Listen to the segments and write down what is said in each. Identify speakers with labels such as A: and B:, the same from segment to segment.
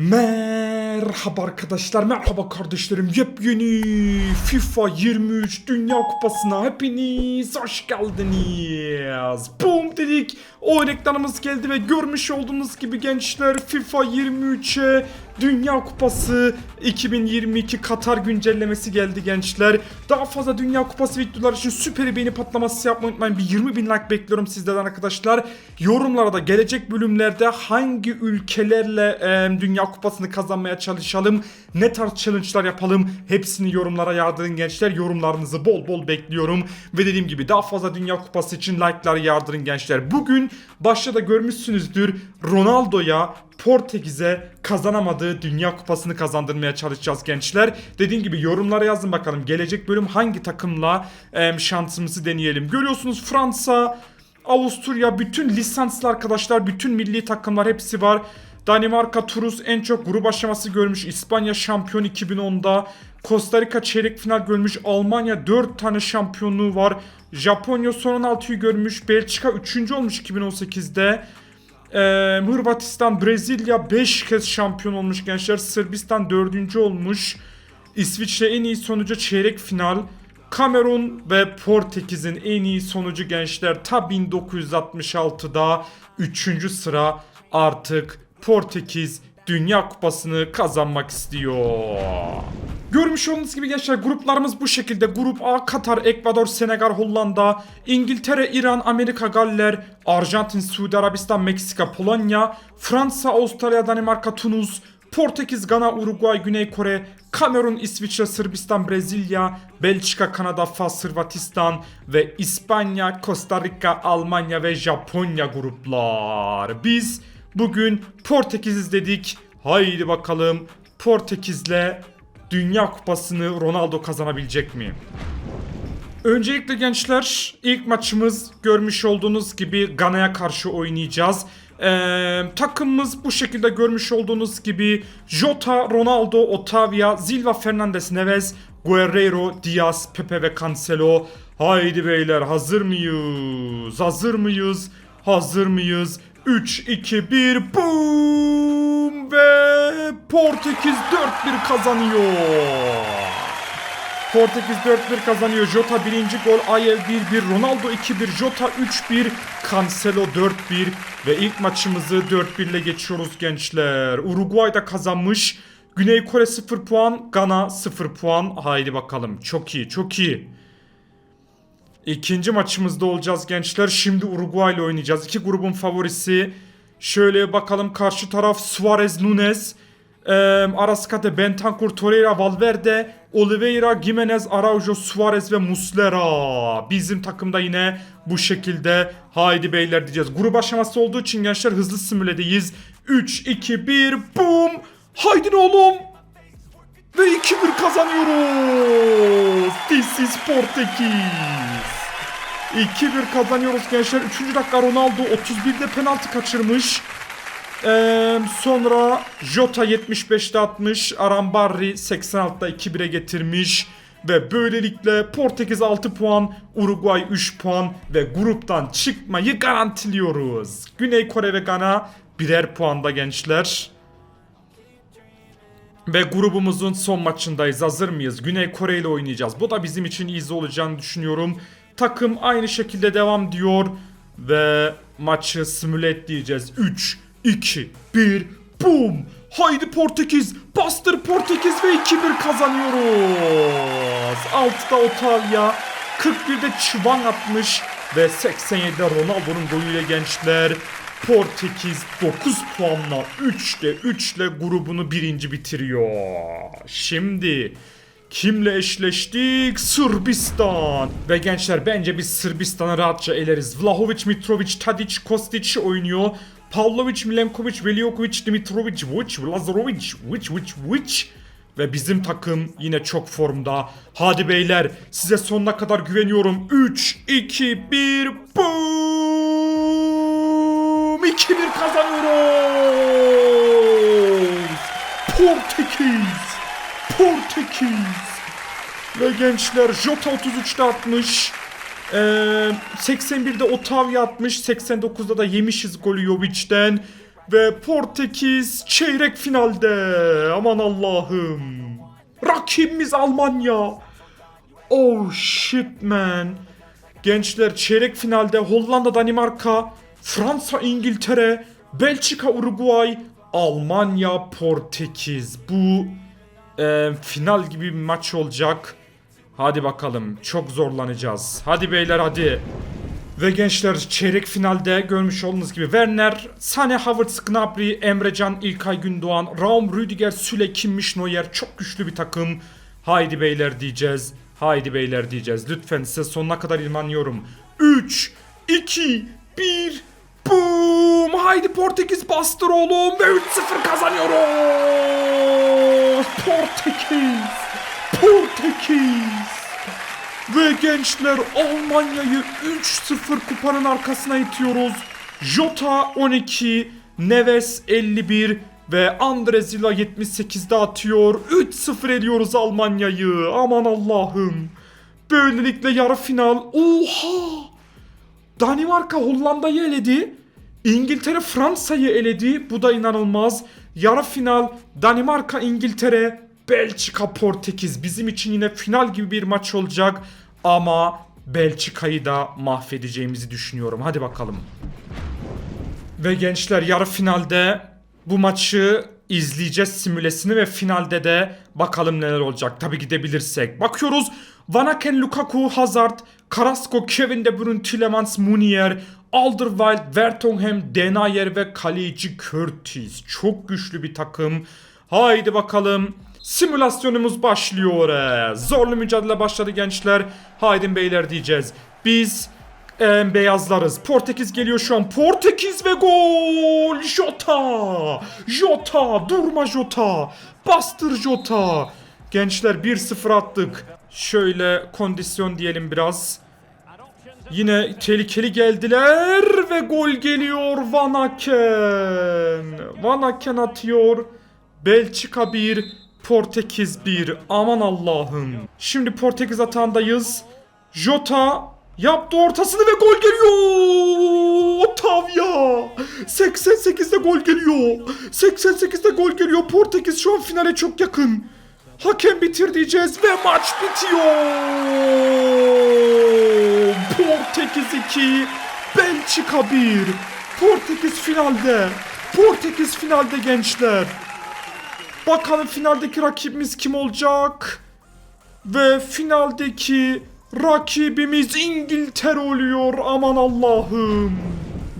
A: Merhaba arkadaşlar, merhaba kardeşlerim. Yepyeni FIFA 23 Dünya Kupası'na hepiniz hoş geldiniz. Boom dedik. O reklamımız geldi ve görmüş olduğunuz gibi gençler FIFA 23'e Dünya Kupası 2022 Katar güncellemesi geldi gençler. Daha fazla Dünya Kupası videoları için süper beğeni patlaması yapmayı unutmayın. Bir 20 bin like bekliyorum sizlerden arkadaşlar. Yorumlara da gelecek bölümlerde hangi ülkelerle e, Dünya Kupası'nı kazanmaya çalışalım, ne tarz challenge'lar yapalım hepsini yorumlara yağdırın gençler. Yorumlarınızı bol bol bekliyorum. Ve dediğim gibi daha fazla Dünya Kupası için like'lar yağdırın gençler. Bugün başta da görmüşsünüzdür Ronaldo'ya Portekiz'e kazanamadığı Dünya Kupası'nı kazandırmaya çalışacağız gençler. Dediğim gibi yorumlara yazın bakalım. Gelecek bölüm hangi takımla em, şansımızı deneyelim. Görüyorsunuz Fransa, Avusturya, bütün lisanslı arkadaşlar, bütün milli takımlar hepsi var. Danimarka, Turus en çok grup aşaması görmüş. İspanya şampiyon 2010'da. Costa Rica çeyrek final görmüş. Almanya 4 tane şampiyonluğu var. Japonya son 16'yı görmüş. Belçika 3. olmuş 2018'de. Ee, Hırvatistan, Brezilya 5 kez şampiyon olmuş gençler. Sırbistan 4. olmuş. İsviçre en iyi sonucu çeyrek final. Kamerun ve Portekiz'in en iyi sonucu gençler ta 1966'da 3. sıra artık Portekiz Dünya Kupası'nı kazanmak istiyor. Görmüş olduğunuz gibi gençler gruplarımız bu şekilde. Grup A Katar, Ekvador, Senegal, Hollanda, İngiltere, İran, Amerika, Galler, Arjantin, Suudi Arabistan, Meksika, Polonya, Fransa, Avustralya, Danimarka, Tunus, Portekiz, Gana, Uruguay, Güney Kore, Kamerun, İsviçre, Sırbistan, Brezilya, Belçika, Kanada, Fas, Hırvatistan ve İspanya, Costa Rica, Almanya ve Japonya gruplar. Biz bugün Portekiz'iz dedik. Haydi bakalım Portekiz'le Dünya Kupası'nı Ronaldo kazanabilecek mi? Öncelikle gençler ilk maçımız görmüş olduğunuz gibi Gana'ya karşı oynayacağız. Ee, takımımız bu şekilde görmüş olduğunuz gibi Jota, Ronaldo, Otavia, Silva, Fernandes, Neves, Guerreiro, Diaz, Pepe ve Cancelo. Haydi beyler hazır mıyız? Hazır mıyız? Hazır mıyız? 3, 2, 1, boom! Portekiz 4-1 kazanıyor. Portekiz 4-1 kazanıyor. Jota birinci gol. Ayev 1-1. Ronaldo 2-1. Jota 3-1. Cancelo 4-1. Ve ilk maçımızı 4-1 ile geçiyoruz gençler. Uruguay da kazanmış. Güney Kore 0 puan. Gana 0 puan. Haydi bakalım. Çok iyi çok iyi. İkinci maçımızda olacağız gençler. Şimdi Uruguay ile oynayacağız. İki grubun favorisi. Şöyle bakalım karşı taraf Suarez Nunes. Ee, Arascate, Bentancur, Torreira, Valverde, Oliveira, Gimenez, Araujo, Suarez ve Muslera. Bizim takımda yine bu şekilde haydi beyler diyeceğiz. Grup aşaması olduğu için gençler hızlı simüledeyiz. 3, 2, 1, boom. Haydi oğlum. Ve 2-1 kazanıyoruz. This is Portekiz. 2-1 kazanıyoruz gençler. 3. dakika Ronaldo 31'de penaltı kaçırmış. Ee, sonra Jota 75'te atmış. Arambarri 86'da 2-1'e getirmiş. Ve böylelikle Portekiz 6 puan, Uruguay 3 puan ve gruptan çıkmayı garantiliyoruz. Güney Kore ve Gana birer puanda gençler. Ve grubumuzun son maçındayız. Hazır mıyız? Güney Kore ile oynayacağız. Bu da bizim için iyi olacağını düşünüyorum. Takım aynı şekilde devam diyor. Ve maçı simüle edeceğiz. 3, 2, 1, boom! Haydi Portekiz! Bastır Portekiz ve 2-1 kazanıyoruz. 6'da Otavia, 41'de Çıvan atmış ve 87'de Ronaldo'nun golüyle gençler. Portekiz 9 puanla 3'te 3 ile grubunu birinci bitiriyor. Şimdi kimle eşleştik? Sırbistan. Ve gençler bence biz Sırbistan'ı rahatça eleriz. Vlahovic, Mitrovic, Tadic, Kostic oynuyor. Pavlovic, Milenkovic, Veliokovic, Dimitrovic, Vuc, Lazarovic, Vuc, Vuc, Vuc. Ve bizim takım yine çok formda. Hadi beyler size sonuna kadar güveniyorum. 3, 2, 1, boom! 2-1 kazanıyoruz. Portekiz. Portekiz. Ve gençler Jota 33'te atmış. Ee, 81'de Otavia atmış. 89'da da yemişiz golü Jovic'den. Ve Portekiz çeyrek finalde. Aman Allah'ım. Rakibimiz Almanya. Oh shit man. Gençler çeyrek finalde Hollanda, Danimarka, Fransa, İngiltere, Belçika, Uruguay, Almanya, Portekiz. Bu e, final gibi bir maç olacak. Hadi bakalım çok zorlanacağız. Hadi beyler hadi. Ve gençler çeyrek finalde görmüş olduğunuz gibi Werner, Sane, Havertz, Gnabry, Emrecan, İlkay Gündoğan, Raum, Rüdiger, Süle, Kimmiş, Neuer çok güçlü bir takım. Haydi beyler diyeceğiz. Haydi beyler diyeceğiz. Lütfen size sonuna kadar inanıyorum. 3, 2, 1, boom! Haydi Portekiz bastır oğlum ve 3-0 kazanıyoruz. Portekiz. Portekiz. Ve gençler Almanya'yı 3-0 kupanın arkasına itiyoruz. Jota 12, Neves 51 ve Andrezila 78'de atıyor. 3-0 ediyoruz Almanya'yı. Aman Allah'ım. Böylelikle yarı final. Oha! Danimarka Hollanda'yı eledi. İngiltere Fransa'yı eledi. Bu da inanılmaz. Yarı final Danimarka İngiltere Belçika Portekiz bizim için yine final gibi bir maç olacak ama Belçika'yı da mahvedeceğimizi düşünüyorum. Hadi bakalım. Ve gençler yarı finalde bu maçı izleyeceğiz simülesini ve finalde de bakalım neler olacak. Tabii gidebilirsek. Bakıyoruz. Van Aken, Lukaku, Hazard, Carrasco, Kevin De Bruyne, Tielemans, Munier, Alderweireld, Vertonghen, Denayer ve kaleci Curtis. Çok güçlü bir takım. Haydi bakalım. Simülasyonumuz başlıyor. Zorlu mücadele başladı gençler. Haydi beyler diyeceğiz. Biz em, beyazlarız. Portekiz geliyor şu an. Portekiz ve gol. Jota. Jota. Durma Jota. Bastır Jota. Gençler 1-0 attık. Şöyle kondisyon diyelim biraz. Yine tehlikeli geldiler ve gol geliyor Van Aken. Van Aken atıyor. Belçika 1, Portekiz 1. Aman Allah'ım. Şimdi Portekiz atağındayız. Jota yaptı ortasını ve gol geliyor. Otavia. 88'de gol geliyor. 88'de gol geliyor. Portekiz şu an finale çok yakın. Hakem bitir diyeceğiz ve maç bitiyor. Portekiz 2, Belçika 1. Portekiz finalde. Portekiz finalde gençler. Bakalım finaldeki rakibimiz kim olacak? Ve finaldeki rakibimiz İngiltere oluyor. Aman Allah'ım.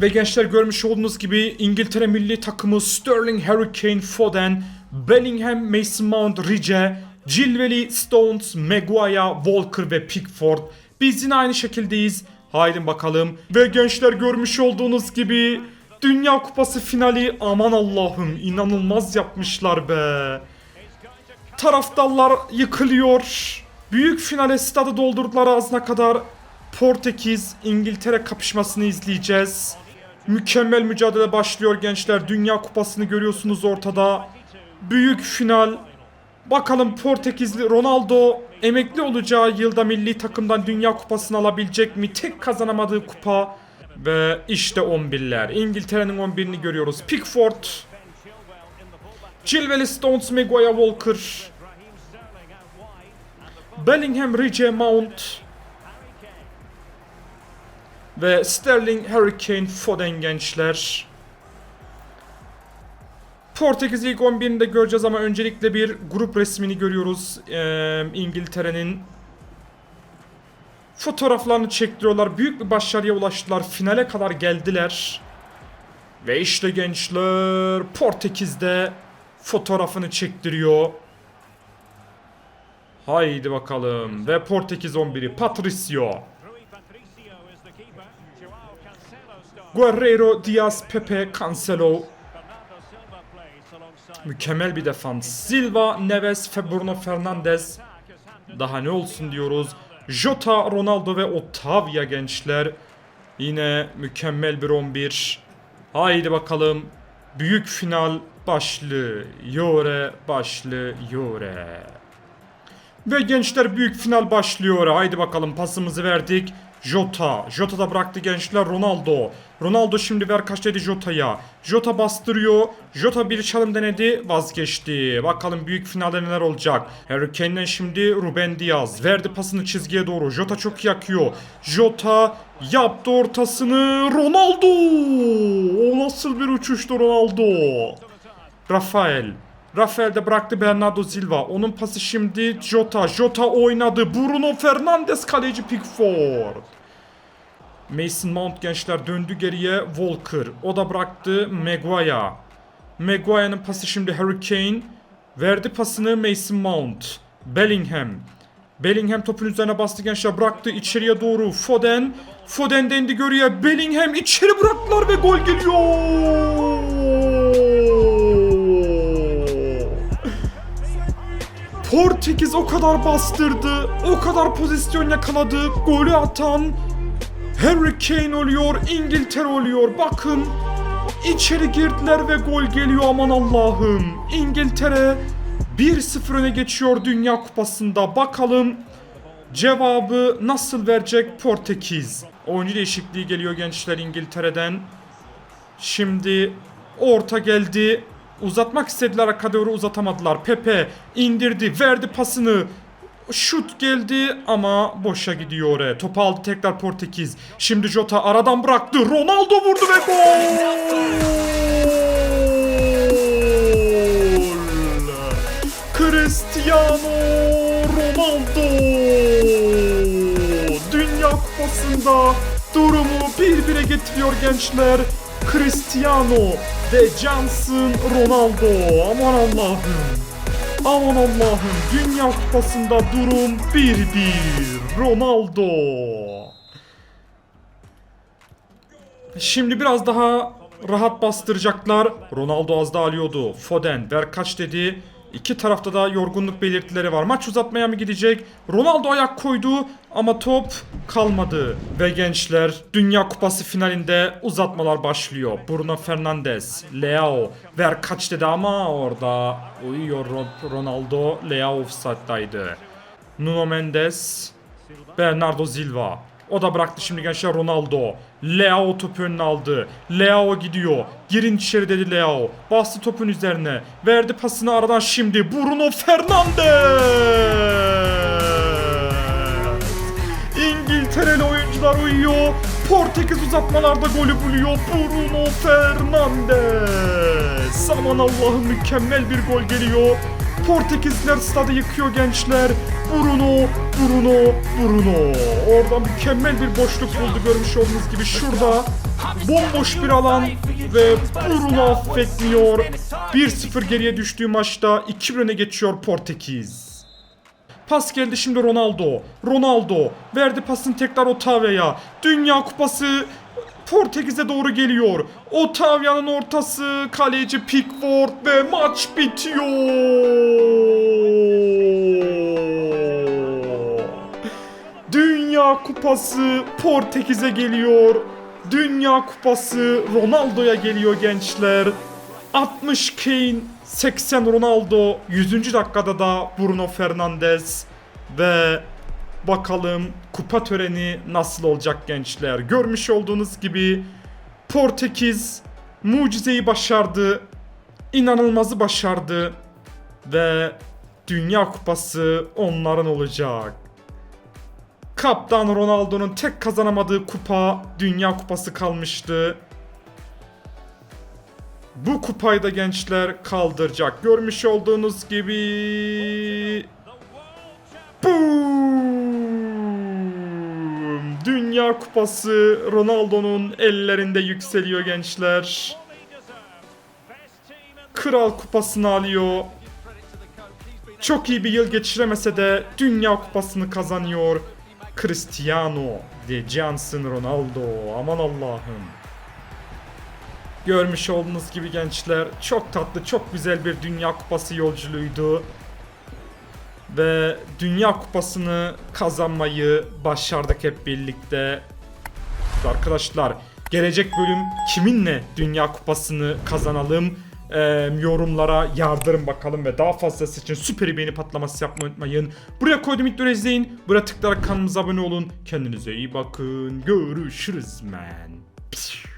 A: Ve gençler görmüş olduğunuz gibi İngiltere milli takımı Sterling, Harry Kane, Foden, Bellingham, Mason Mount, Rice, Chilwell, Stones, Maguire, Walker ve Pickford. Biz yine aynı şekildeyiz. Haydi bakalım. Ve gençler görmüş olduğunuz gibi Dünya Kupası finali aman Allah'ım inanılmaz yapmışlar be. Taraftarlar yıkılıyor. Büyük finale stadı doldurdular ağzına kadar. Portekiz İngiltere kapışmasını izleyeceğiz. Mükemmel mücadele başlıyor gençler. Dünya Kupası'nı görüyorsunuz ortada. Büyük final. Bakalım Portekizli Ronaldo emekli olacağı yılda milli takımdan Dünya Kupası'nı alabilecek mi? Tek kazanamadığı kupa. Ve işte 11'ler. İngiltere'nin 11'ini görüyoruz. Pickford, Chilwell, Stones, Maguire, Walker, Bellingham, Rice, Mount ve Sterling, Harry Kane, Foden gençler. Portekiz ilk 11'ini de göreceğiz ama öncelikle bir grup resmini görüyoruz. Ee, İngiltere'nin fotoğraflarını çektiriyorlar. Büyük bir başarıya ulaştılar. Finale kadar geldiler. Ve işte gençler Portekiz'de fotoğrafını çektiriyor. Haydi bakalım. Ve Portekiz 11'i Patricio. Guerreiro, Diaz, Pepe, Cancelo. Mükemmel bir defans. Silva, Neves ve Bruno Fernandes. Daha ne olsun diyoruz. Jota, Ronaldo ve Otavia gençler. Yine mükemmel bir 11. Haydi bakalım. Büyük final başlıyor. Başlıyor. Ve gençler büyük final başlıyor. Haydi bakalım pasımızı verdik. Jota. Jota da bıraktı gençler Ronaldo. Ronaldo şimdi ver kaç dedi Jota'ya. Jota bastırıyor. Jota bir çalım denedi vazgeçti. Bakalım büyük finalde neler olacak. Harry Kane'den şimdi Ruben Diaz. Verdi pasını çizgiye doğru. Jota çok iyi akıyor. Jota yaptı ortasını. Ronaldo. O nasıl bir uçuştu Ronaldo. Rafael. Rafael de bıraktı Bernardo Silva. Onun pası şimdi Jota. Jota oynadı. Bruno Fernandes kaleci Pickford. Mason Mount gençler döndü geriye Walker. O da bıraktı Maguire. Maguire'ın pası şimdi Harry Kane. Verdi pasını Mason Mount. Bellingham. Bellingham topun üzerine bastı gençler bıraktı içeriye doğru Foden. Foden dendi görüye Bellingham içeri bıraktılar ve gol geliyor. Portekiz o kadar bastırdı, o kadar pozisyon yakaladı, golü atan Harry Kane oluyor, İngiltere oluyor. Bakın içeri girdiler ve gol geliyor aman Allah'ım. İngiltere 1-0 öne geçiyor Dünya Kupası'nda. Bakalım cevabı nasıl verecek Portekiz? Oyuncu değişikliği geliyor gençler İngiltere'den. Şimdi orta geldi. Uzatmak istediler arka doğru uzatamadılar. Pepe indirdi, verdi pasını. Şut geldi ama boşa gidiyor oraya. Topu aldı tekrar Portekiz. Şimdi Jota aradan bıraktı. Ronaldo vurdu ve gol! Cristiano Ronaldo! Dünya Kupası'nda durumu bir bire getiriyor gençler. Cristiano ve Johnson Ronaldo. Aman Allah'ım. Aman Allah'ım. Dünya Kupası'nda durum 1-1 Ronaldo. Şimdi biraz daha rahat bastıracaklar. Ronaldo az da alıyordu. Foden ver kaç dedi İki tarafta da yorgunluk belirtileri var. Maç uzatmaya mı gidecek? Ronaldo ayak koydu ama top kalmadı. Ve gençler Dünya Kupası finalinde uzatmalar başlıyor. Bruno Fernandes, Leao ver kaç dedi ama orada uyuyor Ro- Ronaldo. Leao offside'daydı. Nuno Mendes, Bernardo Silva. O da bıraktı şimdi gençler Ronaldo. Leao topu önüne aldı. Leao gidiyor. Girin içeri dedi Leao. Bastı topun üzerine. Verdi pasını aradan şimdi. Bruno Fernandes. İngiltereli oyuncular uyuyor. Portekiz uzatmalarda golü buluyor. Bruno Fernandes. Aman Allah'ım mükemmel bir gol geliyor. Portekizler stadı yıkıyor gençler. Bruno, Bruno, Bruno. Orada mükemmel bir boşluk buldu görmüş olduğunuz gibi şurada. Bomboş bir alan ve Bruno affetmiyor. 1-0 geriye düştüğü maçta 2 öne geçiyor Portekiz. Pas geldi şimdi Ronaldo. Ronaldo verdi pasını tekrar Otavia'ya. Dünya Kupası Portekiz'e doğru geliyor. Otavia'nın ortası kaleci Pickford ve maç bitiyor. Kupası Portekiz'e geliyor. Dünya Kupası Ronaldo'ya geliyor gençler. 60 Kane, 80 Ronaldo, 100. dakikada da Bruno Fernandes ve bakalım kupa töreni nasıl olacak gençler. Görmüş olduğunuz gibi Portekiz mucizeyi başardı. İnanılmazı başardı ve Dünya Kupası onların olacak. Kaptan Ronaldo'nun tek kazanamadığı kupa Dünya Kupası kalmıştı. Bu kupayı da gençler kaldıracak. Görmüş olduğunuz gibi... Boom! Dünya Kupası Ronaldo'nun ellerinde yükseliyor gençler. Kral kupasını alıyor. Çok iyi bir yıl geçiremese de Dünya Kupasını kazanıyor. Cristiano de Johnson Ronaldo. Aman Allah'ım. Görmüş olduğunuz gibi gençler çok tatlı, çok güzel bir Dünya Kupası yolculuğuydu. Ve Dünya Kupası'nı kazanmayı başardık hep birlikte. Arkadaşlar gelecek bölüm kiminle Dünya Kupası'nı kazanalım e, yorumlara yardırın bakalım ve daha fazlası için süper beğeni patlaması yapmayı unutmayın. Buraya koydum videoları izleyin. Buraya tıklayarak kanalımıza abone olun. Kendinize iyi bakın. Görüşürüz men. Pişt.